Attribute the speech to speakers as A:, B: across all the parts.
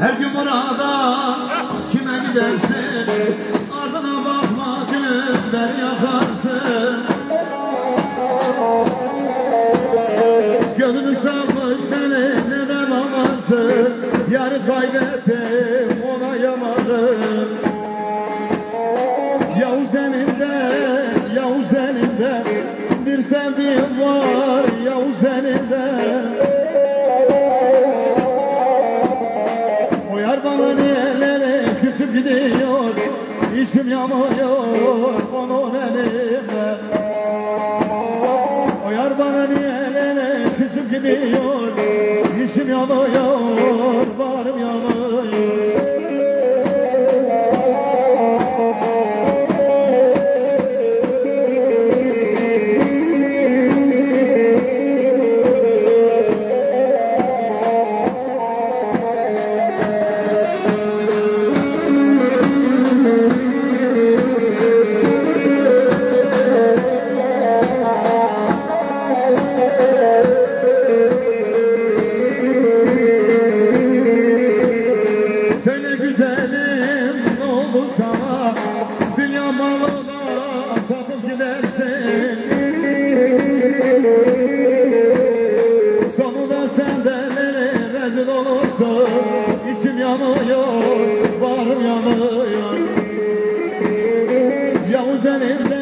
A: Her gün burada kime gidersin? Ardına bakma gülümden yakarsın. Gönlünü sarmış ne de bakarsın Yarı kaybettim ona yamadım Yavuz elinde, Yavuz elinde. Bir sevdiğim var Yavuz elinde yar bana niyelere küsüp gidiyor İçim yanıyor onun elinde O yar bana niyelere küsüp gidiyor İçim yanıyor, varım sana Dünya malına takıp gidersin. Sonunda senden rezil olursun. İçim yanıyor, varım yanıyor. Yavuz elinde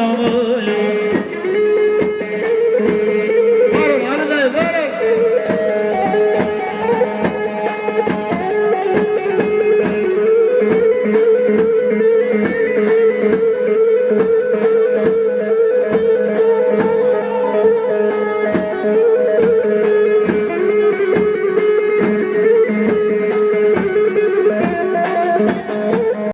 A: Oh.